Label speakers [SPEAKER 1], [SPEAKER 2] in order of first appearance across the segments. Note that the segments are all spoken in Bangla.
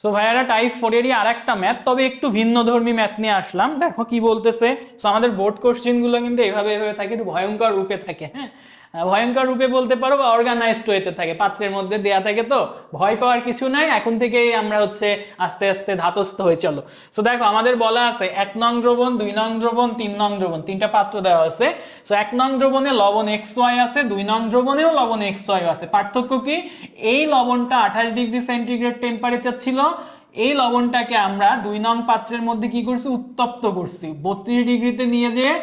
[SPEAKER 1] সো ভাইয়ারা টাইপ ফোরেরই আর একটা ম্যাথ তবে একটু ভিন্ন ধর্মী ম্যাথ নিয়ে আসলাম। দেখো কি বলতেছে। সো আমাদের বোর্ড কোশ্চেনগুলো কিন্তু এভাবে এভাবে থাকে, একটু ভয়ঙ্কর রূপে থাকে হ্যাঁ? ভয়ঙ্কর রূপে বলতে পারো বা অর্গানাইজড ওয়েতে থাকে, পাত্রের মধ্যে দেয়া থাকে তো, ভয় পাওয়ার কিছু নাই, এখন থেকেই আমরা হচ্ছে আস্তে আস্তে ধাতস্থ হয়ে চলো। সো দেখো, আমাদের বলা আছে এক নং দ্রবণ, দুই নং দ্রবণ, তিন নং দ্রবণ, তিনটা পাত্র দেওয়া আছে। সো এক নং দ্রবণে লবণ এক্স ওয়াই আছে, দুই নং দ্রবণেও লবণ এক্স ওয়াই আছে। পার্থক্য কি? এই লবণটা আঠাশ ডিগ্রি সেন্টিগ্রেড টেম্পারেচার ছিল, এই লবণটাকে আমরা দুই নং পাত্রের মধ্যে কি করছি? উত্তপ্ত করছি। বত্রিশ ডিগ্রিতে নিয়ে যেয়ে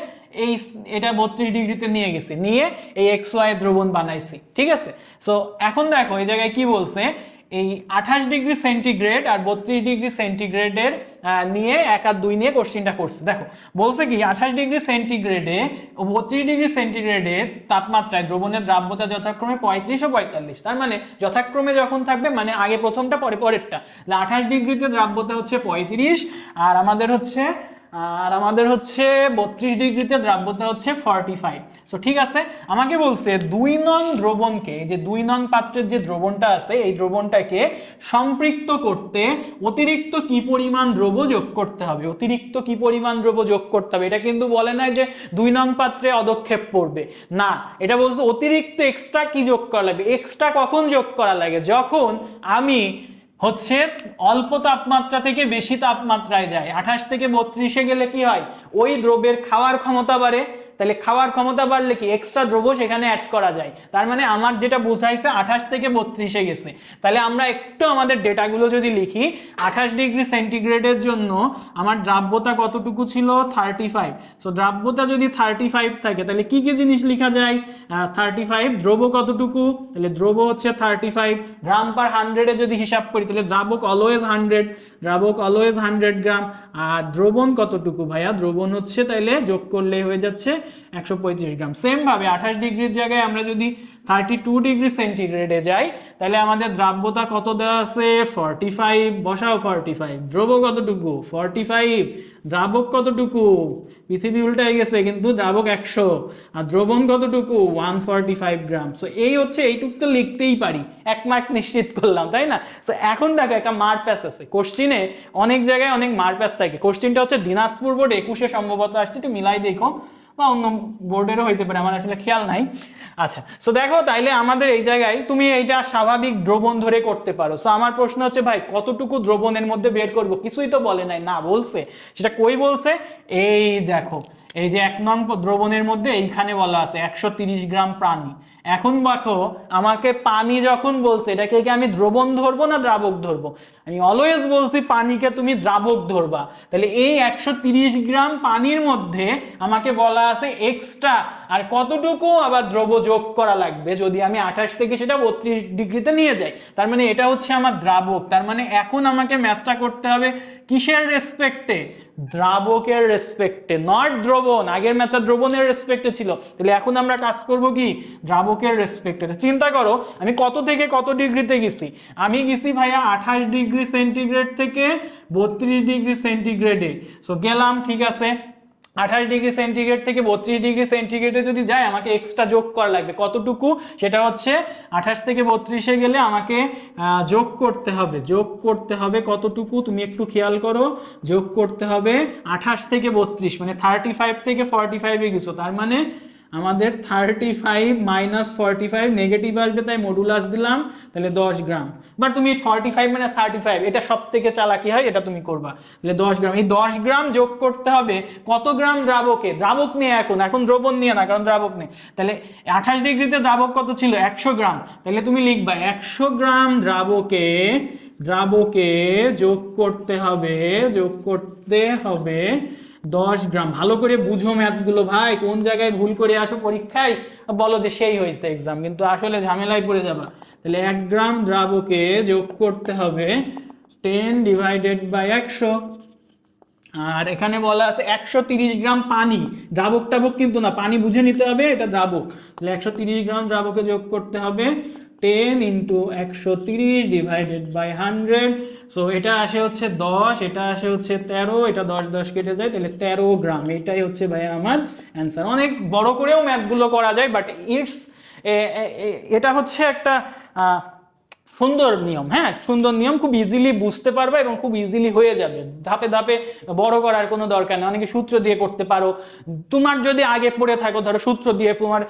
[SPEAKER 1] এই এটা বত্রিশ ডিগ্রিতে নিয়ে গেছি। নিয়ে এই এক্স ওয়াই দ্রবণ বানাইছি, ঠিক আছে? সো এখন দেখো, এই জায়গায় কি বলছে? এই আঠাশ ডিগ্রি সেন্টিগ্রেড আর বত্রিশ ডিগ্রি সেন্টিগ্রেডের নিয়ে এক আর দুই নিয়ে কোশ্চিনটা করছে। দেখো, বলছে কি, আঠাশ ডিগ্রি সেন্টিগ্রেডে বত্রিশ ডিগ্রি সেন্টিগ্রেডে তাপমাত্রায় দ্রবণের দ্রাব্যতা যথাক্রমে পঁয়ত্রিশ ও পঁয়তাল্লিশ। তার মানে যথাক্রমে যখন থাকবে মানে আগে প্রথমটা, পরে পরেরটা। আঠাশ ডিগ্রিতে দ্রাব্যতা হচ্ছে পঁয়ত্রিশ, আর আমাদের হচ্ছে আর আমাদের হচ্ছে বত্রিশ ডিগ্রিতে দ্রাব্যতা হচ্ছে ফর্টি ফাইভ সো ঠিক আছে? আমাকে বলছে দুই নং দ্রবণকে যে দুই নং পাত্রের যে দ্রবণটা আছে, এই দ্রবণটাকে সম্পৃক্ত করতে অতিরিক্ত কি পরিমাণ দ্রব যোগ করতে হবে? অতিরিক্ত কি পরিমাণ দ্রব যোগ করতে হবে? এটা কিন্তু বলে না যে দুই নং পাত্রে অদক্ষেপ পড়বে। না, এটা বলছে অতিরিক্ত এক্সট্রা কি যোগ করা লাগবে? এক্সট্রা কখন যোগ করা লাগে? যখন আমি হচ্ছে অল্প তাপমাত্রা থেকে বেশি তাপমাত্রায় যায়। আঠাশ থেকে বত্রিশে গেলে কি হয়? ওই দ্রব্যের খাওয়ার ক্ষমতা বাড়ে। তাহলে খাওয়ার ক্ষমতা বাড়লে কি এক্সট্রা দ্রব্য সেখানে অ্যাড করা যায়? তার মানে আমার যেটা বোঝাইছে আঠাশ থেকে বত্রিশে গেছে। তাহলে আমরা একটু আমাদের ডেটাগুলো যদি লিখি, আঠাশ ডিগ্রি সেন্টিগ্রেডের জন্য আমার দ্রাব্যতা কতটুকু ছিল? থার্টি ফাইভ সো দ্রাব্যতা যদি থার্টি ফাইভ থাকে, তাহলে কি কি জিনিস লেখা যায়? থার্টি ফাইভ দ্রব কতটুকু? তাহলে দ্রব হচ্ছে থার্টি ফাইভ গ্রাম পার হান্ড্রেডে যদি হিসাব করি, তাহলে দ্রাবক অলওয়েজ হান্ড্রেড দ্রাবক অলওয়েজ হান্ড্রেড গ্রাম আর দ্রবণ কতটুকু ভাইয়া? দ্রবণ হচ্ছে তাইলে যোগ করলে হয়ে যাচ্ছে একশো পঁয়ত্রিশ গ্রাম সেমভাবে আঠাশ ডিগ্রির জায়গায় আমরা যদি থার্টি টু ডিগ্রি সেন্টিগ্রেডে যাই তাহলে আমাদের দ্রাব্যতা কত দেওয়া আছে? ফর্টি ফাইভ বসাও ফর্টি ফাইভ দ্রব কতটুকু? ফর্টি ফাইভ দ্রাবক কতটুকু? পৃথিবী উল্টাই গেছে, কিন্তু দ্রাবক একশো। আর দ্রবণ কতটুকু? One forty five gram so এই হচ্ছে, এইটুক তো লিখতেই পারি। এক মার্ক নিশ্চিত করলাম, তাই না? সো এখন দেখো, একটা মার প্যাস আছে। কোশ্চিনে অনেক জায়গায় অনেক মার প্যাস থাকে। কোশ্চিনটা হচ্ছে দিনাজপুর বোর্ড একুশে সম্ভবত আসছে। একটু মিলাই দেখো। বা অন্য বোর্ডেরও হইতে পারে, আমার আসলে খেয়াল নাই। আচ্ছা সো দেখো তাইলে আমাদের এই জায়গায় তুমি এইটা স্বাভাবিক দ্রবণ ধরে করতে পারো। সো আমার প্রশ্ন হচ্ছে, ভাই, কতটুকু দ্রবণের মধ্যে বের করব? কিছুই তো বলে নাই। না, বলছে। সেটা কই বলছে? এই দেখো এই যে এক নং দ্রবণের মধ্যে এইখানে বলা আছে, একশো গ্রাম পানি। এখন দেখো আমাকে পানি যখন বলছে, এটাকে কি আমি দ্রবণ ধরবো না দ্রাবক ধরবো? আমি অলওয়েজ বলছি পানিকে তুমি দ্রাবক ধরবা। তাহলে এই একশো গ্রাম পানির মধ্যে আমাকে বলা আছে এক্সট্রা আর কতটুকু আবার দ্রব যোগ করা লাগবে? যদি আমি আঠাশ থেকে সেটা বত্রিশ ডিগ্রিতে নিয়ে যাই, তার মানে এটা হচ্ছে আমার দ্রাবক। তার মানে এখন আমাকে ম্যাথটা করতে হবে কিসের রেসপেক্টে দ্রাবকের রেসপেক্টে নট দ্রবণ, আগের ম্যাথটা দ্রবণের রেসপেক্টে ছিল। তাহলে এখন আমরা কাজ করব কি? দ্রাবকের রেসপেক্টে চিন্তা করো, আমি কত থেকে কত ডিগ্রিতে গেছি? আমি গেছি ভাইয়া আঠাশ ডিগ্রি সেন্টিগ্রেড থেকে বত্রিশ ডিগ্রি সেন্টিগ্রেডে সো গেলাম, ঠিক আছে। আঠাশ ডিগ্রি সেন্টিগ্রেড থেকে বত্রিশ ডিগ্রি সেন্টিগ্রেডে যদি যায়, আমাকে এক্সট্রা যোগ করা লাগবে। কতটুকু? সেটা হচ্ছে আঠাশ থেকে বত্রিশে গেলে আমাকে যোগ করতে হবে। যোগ করতে হবে কতটুকু? তুমি একটু খেয়াল করো। যোগ করতে হবে আঠাশ থেকে বত্রিশ মানে থার্টি ফাইভ থেকে ফর্টি ফাইভে গেছো। তার মানে আমাদের thirty five minus forty five negative আসবে, তাই মডুলাস দিলাম, তাহলে দশ গ্রাম। বাট তুমি forty five minus thirty five এটা সব থেকে চালাকি হয়, এটা তুমি করবা। তাহলে দশ গ্রাম, এই দশ গ্রাম যোগ করতে হবে, কত গ্রাম দ্রাবকে? দ্রাবক নিয়ে এখন এখন দ্রবণ নিয়ে না, কারণ দ্রাবক নেই। তাহলে আঠাশ ডিগ্রিতে দ্রাবক কত ছিল? একশো গ্রাম। তাহলে তুমি লিখবা, একশো গ্রাম দ্রাবকে দ্রাবকে যোগ করতে হবে, যোগ করতে হবে দশ গ্রাম। ভালো করে বুঝো ম্যাথগুলো ভাই, কোন জায়গায় ভুল করে আসো পরীক্ষায়, বলো যে সেই হয়েছে এক্সাম কিন্তু আসলে ঝামেলায় পড়ে যাবা। তাহলে এক গ্রাম দ্রাবকে যোগ করতে হবে টেন ডিভাইডেড বাই একশো। আর এখানে বলা আছে একশো তিরিশ গ্রাম পানি। দ্রাবক টাবক কিন্তু না, পানি বুঝে নিতে হবে, এটা দ্রাবক। তাহলে একশো তিরিশ গ্রাম দ্রাবকে যোগ করতে হবে টেন ইন্টু একশো তিরিশ ডিভাইডেড বাই হান্ড্রেড সো এটা আসে হচ্ছে দশ, এটা আসে হচ্ছে তেরো, এটা দশ দশ কেটে যায়, তাহলে তেরো গ্রাম। এটাই হচ্ছে ভাই আমার অ্যান্সার অনেক বড় করেও ম্যাথগুলো করা যায় বাট ইটস এটা হচ্ছে একটা সুন্দর নিয়ম হ্যাঁ সুন্দর নিয়ম খুব ইজিলি বুঝতে পারবে এবং খুব ইজিলি হয়ে যাবে। ধাপে ধাপে বড় করার কোনো দরকার নেই। অনেকে সূত্র দিয়ে করতে পারো। তোমার যদি আগে পড়ে থাকো, ধরো সূত্র দিয়ে তোমার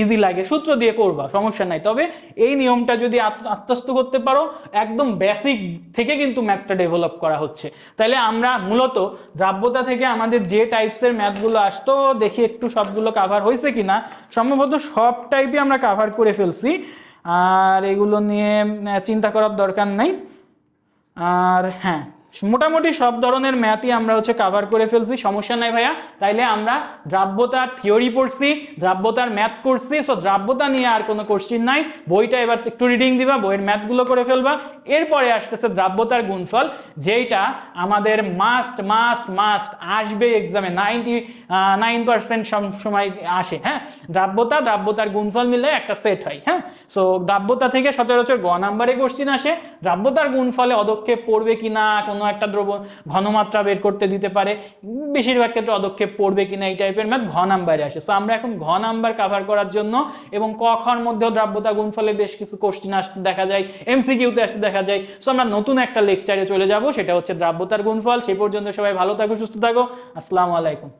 [SPEAKER 1] ইজি লাগে, সূত্র দিয়ে করবা, সমস্যা নাই। তবে এই নিয়মটা যদি আত্মস্থ করতে পারো, একদম বেসিক থেকে কিন্তু ম্যাথটা ডেভেলপ করা হচ্ছে। তাহলে আমরা মূলত দ্রাব্যতা থেকে আমাদের যে টাইপসের ম্যাথগুলো আসতো, দেখি একটু সবগুলো কাভার হয়েছে কিনা। সম্ভবত সব টাইপই আমরা কাভার করে ফেলছি। আর এগুলো নিয়ে চিন্তা করার দরকার নেই। আর হ্যাঁ মোটামুটি সব ধরনের ম্যাথই আমরা হচ্ছে কাভার করে ফেলছি, সমস্যা নাই ভাইয়া। তাইলে আমরা দ্রাব্যতার থিওরি পড়ছি, দ্রাব্যতার ম্যাথ করছি সো দ্রাব্যতা নিয়ে আর কোনো কোশ্চিন নাই। বইটা এবার একটু রিডিং দিবা, বইয়ের ম্যাথগুলো করে ফেলবা। এরপরে আসতেছে দ্রাব্যতার গুণফল, যেইটা আমাদের মাস্ট মাস্ট মাস্ট আসবে এক্সামে নাইনটি নাইন পার্সেন্ট সময় আসে হ্যাঁ? দ্রাব্যতা, দ্রাব্যতার গুণফল মিলে একটা সেট হয় হ্যাঁ? সো দ্রাব্যতা থেকে সচরাচর গ নাম্বারে কোশ্চিন আসে। দ্রাব্যতার গুণফলে অদক্ষেপ পড়বে কি কিনা কোনো একটা দ্রব্য ঘনমাত্রা বের করতে দিতে পারে। বেশিরভাগ ক্ষেত্রে অদক্ষেপ পড়বে কিনা এই টাইপের ম্যাথ ঘ নাম্বারে আসে। সো আমরা এখন ঘ নাম্বার কাভার করার জন্য এবং ক খর মধ্যেও দ্রাব্যতা গুণফলে বেশ কিছু কোশ্চিন আসতে দেখা যায়। এমসিকিউতে আসতে দেখা যায়। সো আমরা নতুন একটা লেকচারে চলে যাব, সেটা হচ্ছে দ্রাব্যতার গুণফল। সেই পর্যন্ত সবাই ভালো থাকো, সুস্থ থাকো। আসসালামু আলাইকুম।